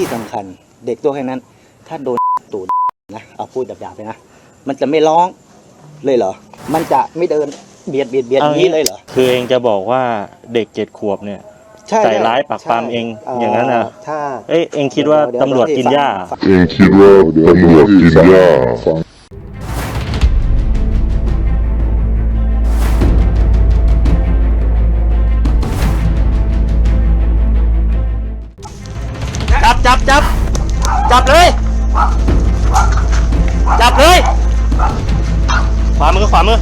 ที่สำคัญ เด็กตัวแค่นั้น ถ้าโดนตูดนะเอาพูดหยาบๆไปนะมันจะไม่ร้องเลยเหรอ มันจะไม่เดินเบียดเบียดเบียดอย่างนี้เลยเหรอ คือเองจะบอกว่าเด็กเจ็ดขวบเนี่ยใช่ใส่ร้ายปากปรามเองอย่างนั้นน่ะถ้าเอ้ยเองคิดว่าตำรวจกินหญ้าเองคิดว่าตำรวจกินหญ้า จับจับจับจับเลย จับเลย ขวามือขวามือ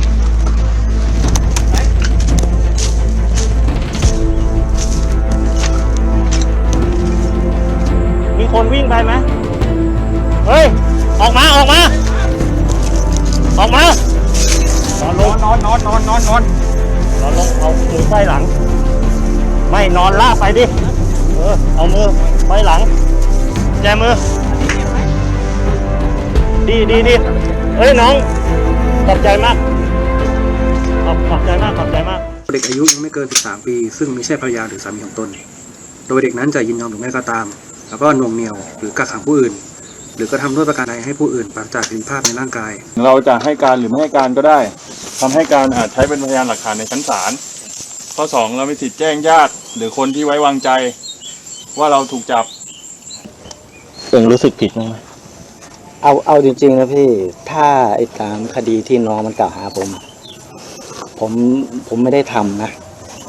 มีคนวิ่งไปไหมเฮ้ย ออกมาออกมา ออกมานอนลงนอนนอนนอนนอนนอนนอนลงเอามือไฟหลัง ไม่นอนลากไปดิ เออ เอามือไฟหลัง แจมือ ดีดีดีเอ้ยน้อง ขอบใจมาก ขอบขอบใจมาก ขอบใจมาก เด็กอายุยังไม่เกิน 13 ปี ซึ่งไม่ใช่ภรรยาหรือสามีของตน โดยเด็กนั้นจะยินยอมหรือไม่ก็ตาม แล้วก็หน่วงเหนี่ยว หรือกักขังผู้อื่น หรือกระทำด้วยประการใดให้ผู้อื่นปราศจากเสรีภาพในร่างกาย เราจะให้การหรือไม่ให้การก็ได้ทำให้การอาจใช้เป็นพยานหลักฐานในชั้นศาลข้อสองเรามีสิทธิ์แจ้งญาติ หรือคนที่ไว้วางใจ ว่าเราถูกจับ เองรู้สึกผิดบ้างไหมเอาเอาจริงๆนะพี่ ถ้าไอ้ตามคดีที่น้องมันกล่าวหาผม ผมผมไม่ได้ทำนะ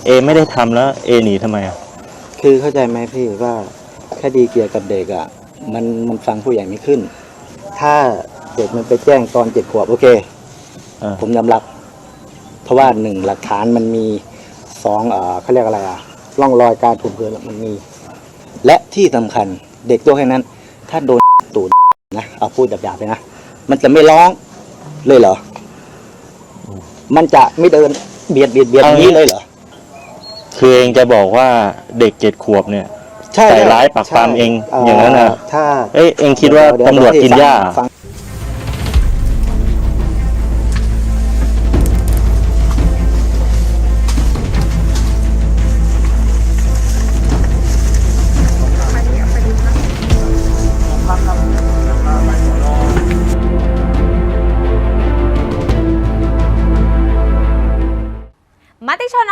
เอไม่ได้ทำแล้ว เอหนีทำไมอะคือเข้าใจไหมพี่ว่าคดีเกี่ยวกับเด็กอะ มันมันฟังผู้ใหญ่ไม่ขึ้น ถ้าเด็กมันไปแจ้งตอนเจ็ดขวบโอเค เออผมยอมรับ เพราะว่าหนึ่งหลักฐานมันมีสองเอ่อเขาเรียกอะไรอะร่องรอยการถูกเพือนมันมี และที่สำคัญเด็กตัวแค่นั้น ถ้าโดนตูดนะเอาพูดหยาบๆไปนะมันจะไม่ร้องเลยเหรอ มันจะไม่เดินเบียดเบียดเบียดอย่างนี้เลยเหรอ คือเองจะบอกว่าเด็กเจ็ดขวบเนี่ยใช่ใส่ร้ายปากปรามเองใช่อย่างนั้นน่ะถ้าเอ้ยเองคิดว่าเยตำรวจกินหญ้า